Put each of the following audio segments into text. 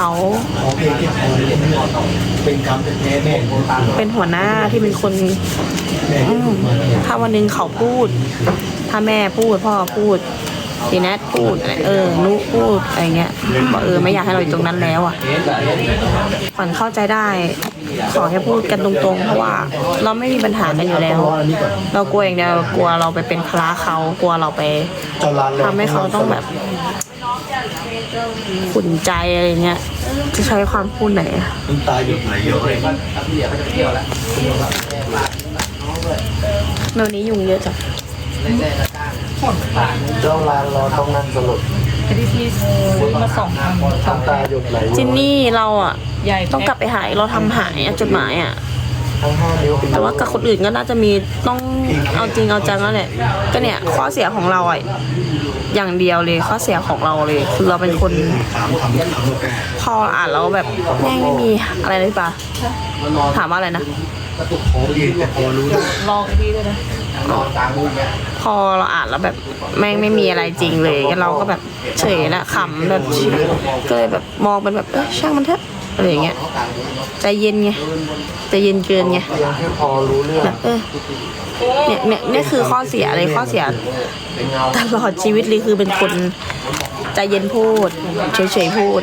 เขาเป็นกรรมเป็นแม่โบตาเป็นหัวหน้าที่เป็นคนถ้าวันหนึ่งเขาพูด ถ้าแม่พูดพ่อพูดทีแนทพูดอะไรเออนุพูดอะไรเงี้ยบอกเออไม่อยากให้เราอยู่ตรงนั้นแล้วอะขวัญเข้าใจได้ ขอแค่พูดกันตรงๆ เพราะว่า เราไม่มีปัญหากันอยู่แล้ว เรากลัวอย่างเดียวกลัวเราไปเป็นภาระเขากลัวเราไปทำให้เขาต้องแบบ ขุนใจอะไรเงี้ย จะใช้ความพูดไหนอะน้ำตาหยดไหลเยอะเลยเมื่อนี้ยุงเยอะจังเจ้าร้านรอต้องนั่งสลดไอ้ที่พี่ซื้อมาสองพันสองน้ำตาหยดไหลเยอะจินนี่เราอะใหญ่ต้องกลับไปหายเราทำหายอะจดหมายอะ แต่ว่ากับคนอื่นก็น่าจะมีต้องเอาจริงเอาจังแล้วแหละก็เนี่ยข้อเสียของเราอะอย่างเดียวเลยข้อเสียของเราเลย คือเราเป็นคนสามคำคำโลแกพออ่านแล้วแบบแม่งไม่มีอะไรเลยปะถามว่าอะไรนะขอเพลงแต่พอรู้นะลองไอ้พี่ด้วยนะพอเราอ่านแล้วแบบแม่งไม่มีอะไรจริงเลยเราก็แบบเฉยละขำแบบก็เลยแบบมองเป็นแบบเออช่างมันเถอะ อะไรอย่างเงี้ยใจเย็นไงใจเย็นเกินไงเพียงแค่พอรู้เรื่องแบบเออเนี่ยเนี่ยนี่คือข้อเสียเลยข้อเสีย ตลอดชีวิตเลยคือเป็นคนใจเย็นพูดเฉยๆพูด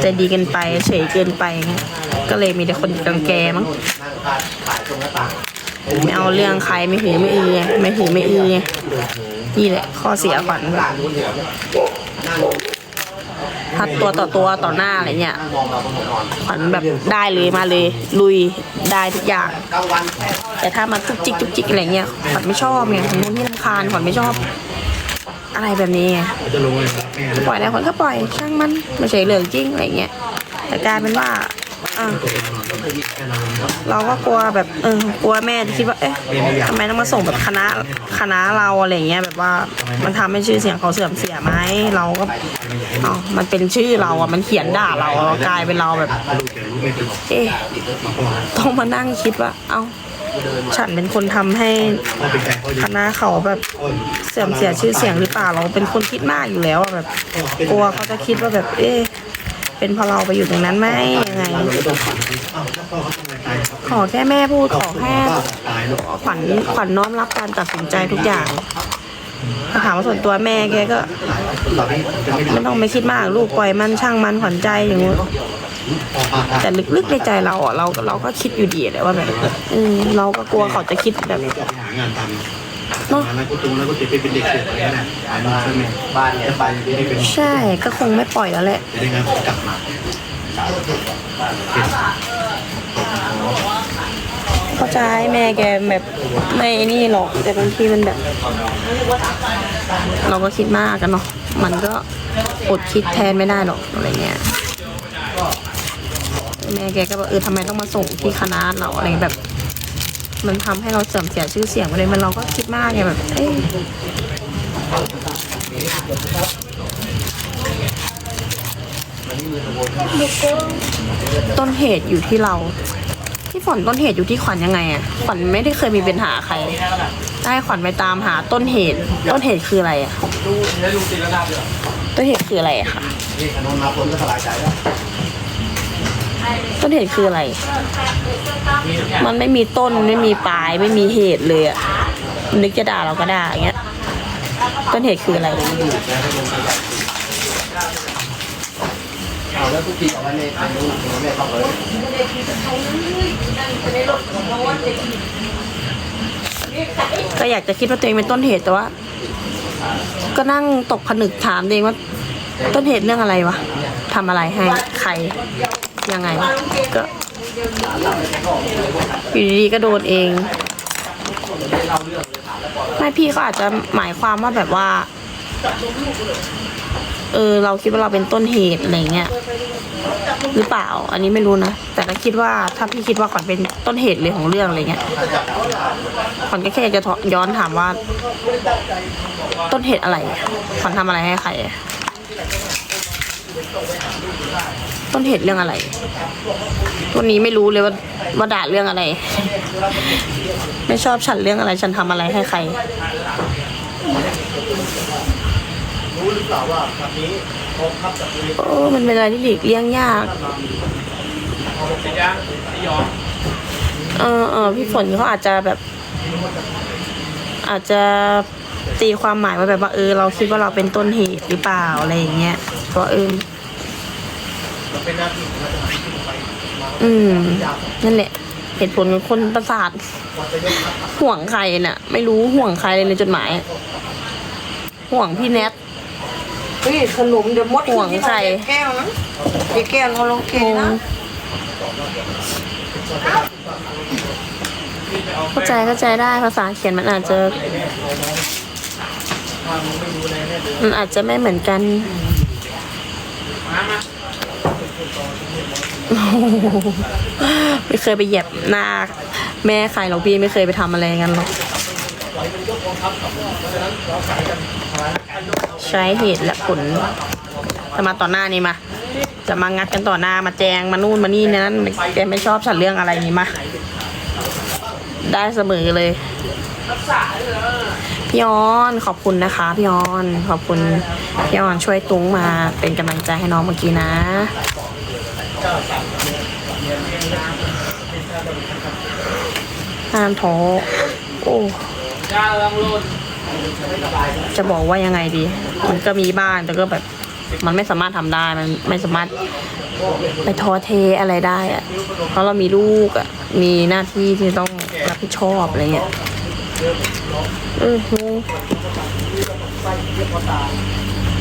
ใจดีกินไปเฉยเกินไปเงี้ยก็เลยมีแต่คนกังแกมั้งไม่เอาเรื่องใครไม่หือไม่อือไงไม่หือไม่อือไงนี่แหละข้อเสียขวัญแบบ ทัดตัวต่อตัวต่อหน้าอะไรเงี้ยขวัญแบบได้เลยมาเลย ลุยได้ทุกอย่าง แต่ถ้ามาจุกจิกจุกจิกอะไรเงี้ยขวัญไม่ชอบไงขวัญมูที่รำคาญขวัญไม่ชอบ อะไรแบบนี้ไงปล่อยแล้วขวัญก็ปล่อยช่างมันไม่ใช่เรื่องจริงอะไรเงี้ยแต่กลายเป็นว่าอะ เราก็กลัวแบบเออกลัวแม่จะคิดว่าเอ๊ะทำไมต้องมาส่งแบบคณะคณะเราอะไรเงี้ยแบบว่ามันทำให้ชื่อเสียงเขาเสื่อมเสียไหมเราก็เอ๋อมันเป็นชื่อเราอะมันเขียนด่าเราเรากลายเป็นเราแบบลูกแต่รู้ไม่เป็นหรอกเอ๊ะต้องมานั่งคิดว่า เอ้าฉันเป็นคนทำให้ถ้าเป็นแฟนเขาคณะเขาแบบเสื่อมเสียชื่อเสียงหรือเปล่าเราเป็นคนคิดมากอยู่แล้วอะแบบกลัวเขาจะคิดว่าแบบ เอ๊ะ เป็นเพราะเราไปอยู่ตรงนั้นไหมยังไง ขอแค่แม่พูดขอแค่ขวัญขวัญน้อมรับการตัดสินใจทุกอย่างถ้าถามว่าส่วนตัวแม่แกก็ไม่ต้องไปคิดมากลูกปล่อยมันช่างมันขวัญใจอย่างงู้แต่ลึกๆในใจเราอะเราเราก็คิดอยู่ดีแหละว่าแบบเออเราก็กลัวเขาจะคิดแบบ เราจะไปหางานาะแล้วก็ตรงแล้วก็จะเป็นเด็กเสิร์ฟอะไรนั่นแหละหามาใช่ไหมบ้านเนี่ยไปไม่ได้เป็นใช่ก็คงไม่ปล่อยแล้วแหละจะได้งานกลับมาเข้าใจแม่แกแบบไม่นี่หรอกแต่บางทีมันแบบ เราก็คิดมากกันเนาะมันก็อดคิดแทนไม่ได้หรอกอะไรเงี้ยแม่แกก็บอกเออทำไมต้องมาส่งที่คณะเราอะไรแบบ มันทำให้เราเสื่อมเสียชื่อเสียงไปเลยมันเราก็คิดมากไงแบบเอ้ยต้นเหตุอยู่ที่เรา ที่ฝนต้นเหตุอยู่ที่ขวัญยังไงอะขวัญไม่ได้เคยมีปัญหาใคร ได้ขวัญไปตามหาต้นเหตุ ต้นเหตุคืออะไรอะต้นเหตุคืออะไรอะคะ ต้นเหตุคืออะไร มันไม่มีต้นไม่มีปลายไม่มีเหตุเลยอะนึกจะด่าเราก็ด่าอย่างเงี้ย ต้นเหตุคืออะไรเอาแล้วทุกทีเอาไว้ในในรูปแม่ต้องเลยก็อยากจะคิดว่าตัวเองเป็นต้นเหตุแต่ว่า ก็นั่งตกผนึกถามตัวเองว่า ต้นเหตุเรื่องอะไรวะทำอะไรให้ใคร ยังไง ก็อยู่ดีๆก็โดนเองไม่พี่เขาอาจจะหมายความว่าแบบว่า เออ เราคิดว่าเราเป็นต้นเหตุอะไรเงี้ยหรือเปล่า อันนี้ไม่รู้นะ แต่ก็คิดว่าถ้าพี่คิดว่าขวัญเป็นต้นเหตุเลยของเรื่องอะไรเงี้ยขวัญก็แค่อยากจะย้อนถามว่า ต้นเหตุอะไรขวัญทำอะไรให้ใคร ต้นเหตุเรื่องอะไรวันนี้ไม่รู้เลยว่าว่าด่าเรื่องอะไร ไม่ชอบฉันเรื่องอะไร ฉันทำอะไรให้ใครรู้หรือเปล่าว่าแบบนี้โอ้มันเป็นอะไรที่หลีกเลี่ยงยากเออเออพี่ฝนเขาอาจจะแบบ อาจจะตีความหมายว่าแบบว่าเออ เราคิดว่าเราเป็นต้นเหตุหรือเปล่าอะไรอย่างเงี้ยเพราะเออ อืมนั่นแหละ เหตุผลของคนประสาทห่วงใครน่ะ ไม่รู้ห่วงใครเลยในจดหมาย ห่วงพี่แนท เฮ้ยขนมเดี๋ยวมดห่วงใคร แก้วนะอย่าแก้วเราลงเกงงนะเข้าใจเข้าใจได้ภาษาเขียนมันอาจจะ มันอาจจะไม่เหมือนกันโอ้โห ไม่เคยไปเหยียบหน้าแม่ใครหรอกพี่ไม่เคยไปทำอะไรกันหรอก ใช้เหตุและผลจะมาต่อหน้านี่มา จะมางัดกันต่อหน้ามาแจงมานู่นมานี่นั้นแกไม่ชอบฉันเรื่องอะไรนี่มาได้เสมอเลยพี่ออนขอบคุณนะคะพี่ออนขอบคุณพี่ออนช่วยตุ้งมาเป็นกำลังใจให้น้องเมื่อกี้นะ ห้ามท้อโอ้จะบอกว่ายังไงดี มันก็มีบ้างแต่ก็แบบ มันไม่สามารถทำได้มันไม่สามารถไปท้อเทอะไรได้อะเพราะเรามีลูกอะมีหน้าที่ที่ต้องรับผิดชอบอะไรเงี้ยเอองง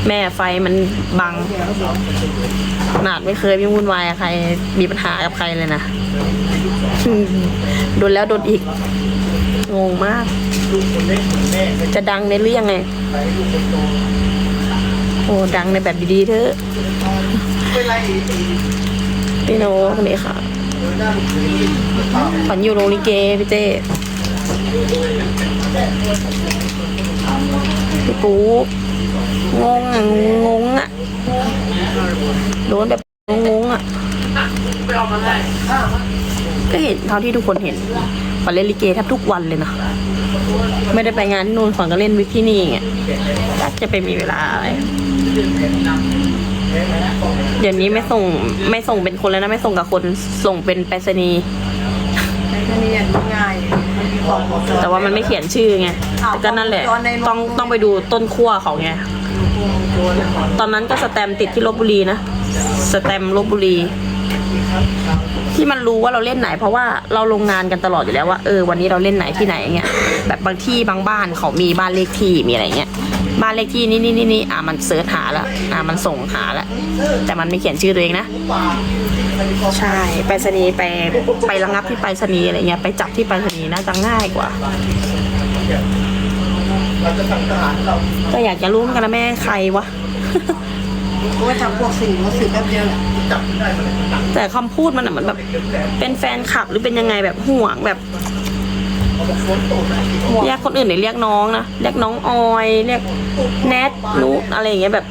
แม่ไฟมันบังขนาดไม่เคยมีวุ่นวายใคร มีปัญหากับใครเลยนะโดนแล้วโดนอีก งงมาก จะดังในเรื่องไงโอ้ดังในแบบดีๆเถอะพี่โนคนนี้ค่ะฝันอยู่โรงลิเกพี่เจ้พี่ปู งงอะงงอะโดนแบบงงๆอะก็เห็นเท่าที่ทุกคนเห็นฝันเล่นลิเกแทบทุกวันเลยนะไม่ได้ไปงานที่นู่นฝันก็เล่นวิกที่นี่ไงอยากจะไปมีเวลาอะไรเดี๋ยวนี้ไม่ส่งไม่ส่งเป็นคนแล้วนะไม่ส่งกับคนส่งเป็นไปรษณีย์อันนี้อย่างง่ายมันมีของหมดเลยแต่ว่ามันไม่เขียนชื่อไงก็นั่นแหละ ต้องต้องไปดูต้นขั้วเขาไง ตอนนั้นก็สแตมติดที่ลบบุรีนะ สแตมลบบุรี ที่มันรู้ว่าเราเล่นไหน เพราะว่าเราลงงานกันตลอดอยู่แล้วว่าเออวันนี้เราเล่นไหนที่ไหนเงี้ยแบบบางที่บางบ้านเขามีบ้านเลขที่มีอะไรเงี้ยบ้านเลขที่นี่นี่นี่นี่อะมันเสิร์ชหาแล้วอะมันส่งหาแล้วแต่มันไม่เขียนชื่อตัวเองนะใช่ไปรษณีไปไประงับที่ไปรษณีอะไรเงี้ยไปจับที่ไปรษณีน่าจะง่ายกว่า ก็อยากจะรู้เหมือนกันนะแม่ใครวะโอ้ยทำพวกสิ่งมาสื่อแป๊บเดียวแหละแต่คำพูดมันอะเหมือนแบบ เป็นแฟนคลับหรือเป็นยังไงแบบห่วงแบบเรียกคนอื่นเนี่ยเรียกน้องนะเรียกน้องออยเรียกแนทนุอะไรอย่างเงี้ยแบบ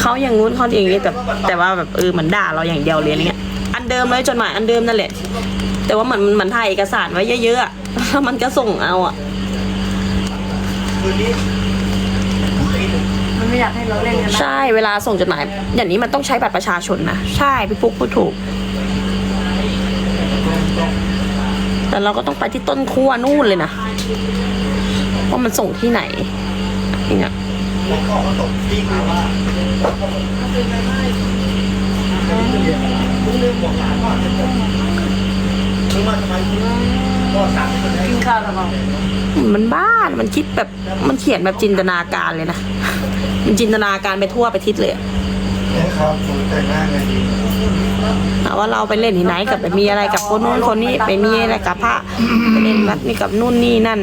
เขาอย่างงู้นเขาอย่างงี้แต่แต่ว่าแบบเออเหมือนด่าเราอย่างเดียวเลยอะไรเงี้ยอันเดิมเลยจดหมายอันเดิมนั่นแหละ แต่ว่าเหมือนเหมือนถ่ายเอกสารไว้เยอะๆอะแล้วมันก็ส่งเอาอะ มันไม่อยากให้เราเล่นกันนะใช่เวลาส่งจดหมาย อย่างนี้มันต้องใช้บัตรประชาชนนะ ใช่พี่ปุ๊กพูดถูก แต่เราก็ต้องไปที่ต้นขั้วนู่นเลยนะว่ามันส่งที่ไหนอย่างเงี้ยกิน ข้าวแล้วเปล่ามันบ้านมันคิดแบบ มันเขียนแบบจินตนาการเลยนะ มันจินตนาการไปทั่วไปทิศเลยครับผมแต่งหน้าไงว่าเราไปเล่นที่ไหนกับไปมีอะไรกับคนนู้นคนนี้ไปมีอะไรกับพระไปเล่นวัดนี่กับนู่นนี่นั่น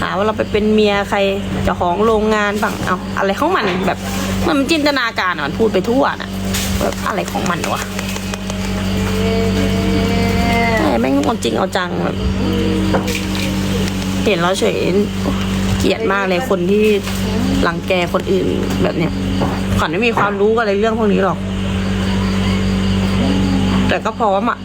หาว่าเราไปเป็นเมียใครเจ้าของโรงงานบ้างเอาอะไรของมันแบบ มันจินตนาการมันพูดไปทั่วน่ะแบบอะไรของมันวะ ใช่แม่งเอาจริงเอาจังแบบเห็นแล้วเฉยเกลียดมากเลยคนที่หลังแกคนอื่นแบบเนี้ยขวัญไม่มีความรู้อะไรเรื่องพวกนี้หรอก แต่ก็พร้อมอะ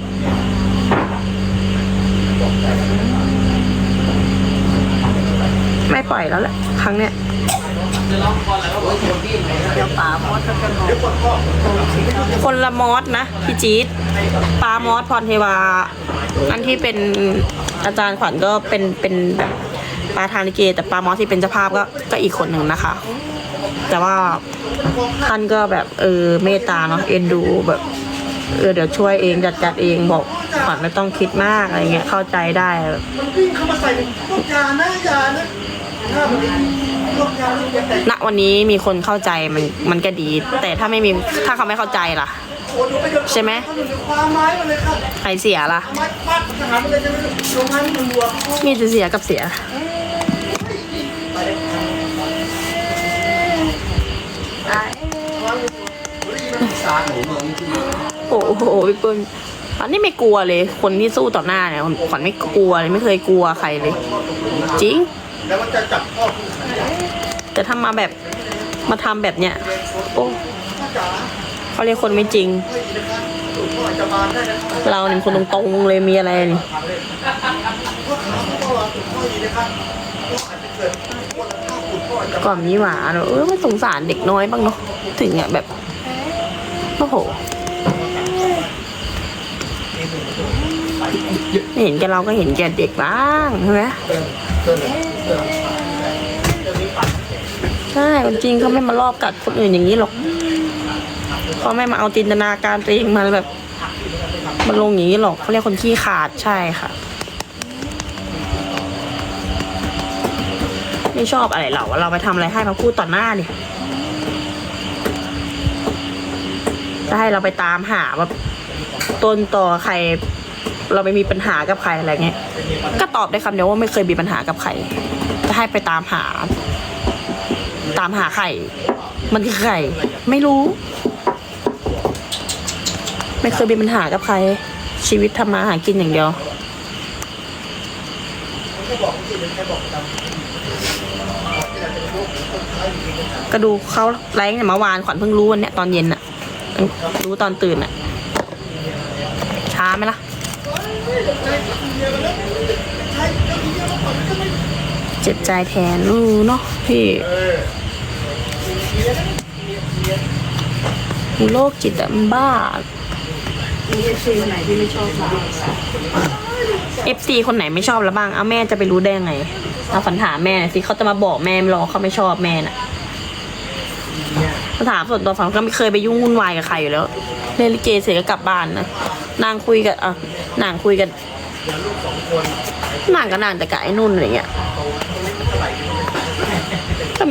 ไม่ปล่อยแล้วแหละครั้งเนี้ย เดี๋ยวป๋ามดก็จะบอกโอเคเอาคนละมอสนะพี่จี๊ดปามอสพรเทวา อันที่เป็นอาจารย์ขวัญก็เป็นเป็นแบบปาทางลิเก แต่ปลามอสที่เป็นเจ้าภาพก็ก็อีกคนหนึ่งนะคะ แต่ว่าท่านก็แบบเออเมตตาเนาะเอ็นดูแบบเออเดี๋ยวช่วยเองจัดการเองบอกขวัญไม่ต้องคิดมากอะไรเงี้ยเข้าใจได้มันวิ่งเข้ามาใส่พวกยานะยานะ นักยาลูกยาแต่ณวันนี้มีคนเข้าใจมันมันก็ดี แต่ถ้าไม่มีถ้าเขาไม่เข้าใจล่ะ ใช่ไหมใครเสียล่ะม้ฟาดทหารมันเลยจะเสียกับเสียโอ้โหพี่เปิ้ลอันนี้ไม่กลัวเลย คนที่สู้ต่อหน้าเนี่ยขวัญไม่กลัวเลยไม่เคยกลัวใครเลย จริง แล้วมันจะจับพ่อคุณแต่ถ้ามาแบบมาทำแบบเนี้ยโอ้เขาเรียกคนไม่จริงพ่อจะมาได้นะเราเนี่ยคนตรงๆเลยมีอะไรนี่พ่อขาพ่อว่าพ่อดีนะครับพ่ออาจจะเกิดพ่อถ้าคุณพ่อจะก่อนนี้หวาเนอะเออไม่สงสารเด็กน้อยบ้างเนาะถึงอะแบบโอ้โหไม่เห็นแกเราก็เห็นแกเด็กบ้างใช่ไหม ใช่จริงเขาไม่มารอบกัดคนอื่นอย่างนี้หรอกเขาไม่มาเอาจินตนาการตัวเองมาแบบมาลงอย่างนี้หรอกเขาเรียกคนขี้ขาดใช่ค่ะ ไม่ชอบอะไรเราเราไปทำอะไรให้มาพูดต่อหน้าเนี่ยจะให้เราไปตามหาแบบต้นต่อใคร เราไม่มีปัญหากับใครอะไรเงี้ย ก็ตอบได้คำเดียวว่าไม่เคยมีปัญหากับใครจะให้ไปตามหา ตามหาใครมันคือใครไม่รู้ ไม่เคยมีปัญหากับใคร ชีวิตทำมาหากินอย่างเดียวก็ดูเขาไลฟ์เนี่ยเมื่อวานขวัญเพิ่งรู้วันเนี้ยตอนเย็นอะรู้ตอนตื่นอะช้าไหมล่ะ เจ็บใจแทนอือเนาะพี่มีโรคจิตอะมันบ้าเอฟซีคนไหนที่ไม่ชอบเรา FC คนไหนไม่ชอบแล้วบ้าง เอาแม่จะไปรู้ได้ไง เอาฝันถามแม่น่อยสิเขาจะมาบอกแม่รอเขาไม่ชอบแม่น่ะถามส่วนตัวฝันก็ไม่เคยไปยุ่งวุ่นวายกับใครอยู่แล้วเล่นลิเกเสร็จก็กลับบ้านนะนางคุยกับอะนางคุยกันนางก็นางแต่กับไอ้นุ่นอะไรเงี้ย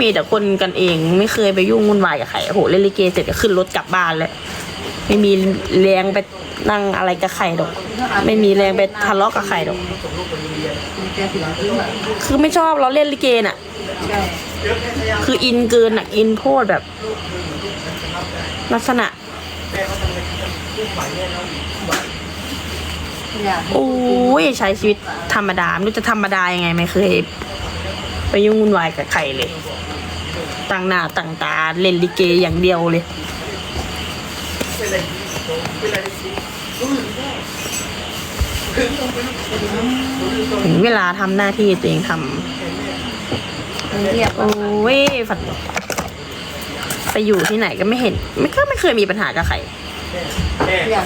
มีแต่คนกันเอง ไม่เคยไปยุ่งวุ่นวายกับใครโอ้โหเล่นลิเกเสร็จก็ขึ้นรถกลับบ้านเลยไม่มีแรงไปนั่งอะไรกับใครดอก ไม่มีแรงไปทะเลาะกับใครดอก คือไม่ชอบเราเล่นลิเกน่ะ คืออินเกินอะ อินโพดแบบ ลักษณะโอ้ยใช้ชีวิตธรรมดา ไม่รู้จะธรรมดายังไงไม่เคย ไปยุ่งวุ่นวายกับใครเลยตั้งหน้าตั้งตาเล่นลิเกอย่างเดียวเลยถึงเวลาทำหน้าที่ตัวเองทำเรียกโอ้ยฝันไปอยู่ที่ไหนก็ไม่เห็น ไม่ก็ไม่เคยมีปัญหากับใคร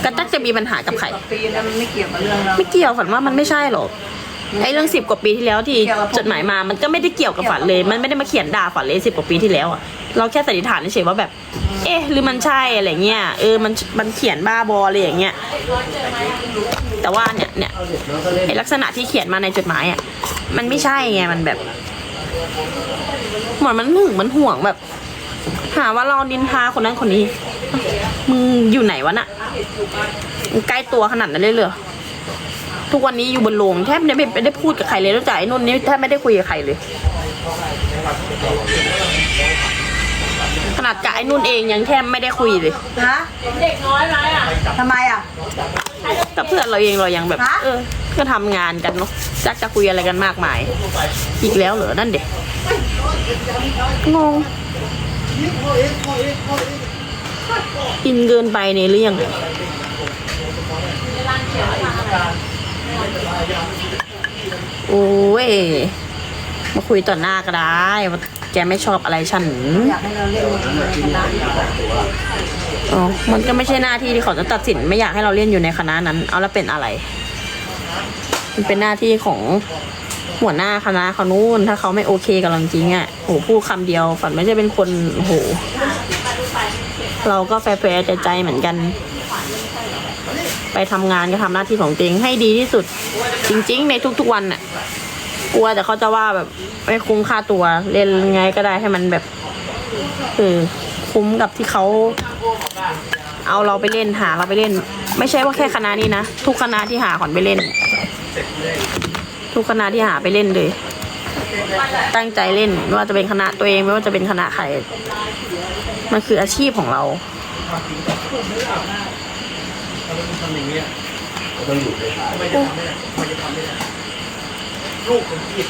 ก็ตักจะมีปัญหากับใครปีนั้นมันไม่เกี่ยวกับเรื่องเราไม่เกี่ยวฝันว่ามันไม่ใช่หรอก ไอ้เรื่องสิบกว่าปีที่แล้วที่จดหมายมา มันก็ไม่ได้เกี่ยวกับฝันเลย มันไม่ได้มาเขียนด่าฝันเลยสิบกว่าปีที่แล้วอะ เราแค่สันนิษฐานเฉยๆว่าแบบ เอ๊ะหรือมันใช่อะไรเงี้ย เออ มัน มันเขียนบ้าบออะไรอย่างเงี้ย แต่ว่าเนี่ยเนี่ยไอลักษณะที่เขียนมาในจดหมายอะ มันไม่ใช่ไง มันแบบ เหมือนมันหึงมันห่วงแบบ หาว่าเรานินทาคนนั้นคนนี้ มึงอยู่ไหนวะน่ะมึงใกล้ตัวขนาดนั้นเลยเหรอ ทุกวันนี้อยู่บนโรงแทบไม่ได้ไม่ได้พูดกับใครเลยนอกจากไอ้นนท์นี่แทบไม่ได้คุยกับใครเลย ขนาดกับไอ้นุ่นเองยังแทบไม่ได้คุยเลย ฮะเด็กน้อยไหมอะทำไมอะกับเพื่อนเราเองเรายังแบบ ฮะ เออ ก็ทำงานกันเนาะจักจะคุยอะไรกันมากมาย อีกแล้วเหรอนั่นเด็กงงอินเกินไปในเรื่องไง โอ้ย มาคุยต่อหน้าก็ได้ แกไม่ชอบอะไรฉันอยากให้เราเล่นคณะอ๋อ มันก็ไม่ใช่หน้าที่ที่เขาจะตัดสิน ไม่อยากให้เราเล่นอยู่ในคณะนั้น เอาแล้วเป็นอะไร มันเป็นหน้าที่ของหัวหน้าคณะเขานู่นถ้าเขาไม่โอเคกับเราจริงอะโหพูดคำเดียว ฝันไม่ใช่เป็นคนโห เราก็แฟร์ใจใจเหมือนกัน ไปทำงานก็ทำหน้าที่ของตัวเองให้ดีที่สุด จริง ๆ ในทุกๆวันน่ะกลัวแต่เขาจะว่าแบบไม่คุ้มค่าตัวเล่นไงก็ได้ให้มันแบบเออคุ้มกับที่เขาเอาเราไปเล่นหาเราไปเล่น ไม่ใช่ว่าแค่คณะนี้นะทุกคณะที่หาขวัญไปเล่น ทุกคณะที่หาไปเล่นเลย ตั้งใจเล่นไม่ว่าจะเป็นคณะตัวเองไม่ว่าจะเป็นคณะใครมันคืออาชีพของเรา ต้องอยู่เลยลูกคนที่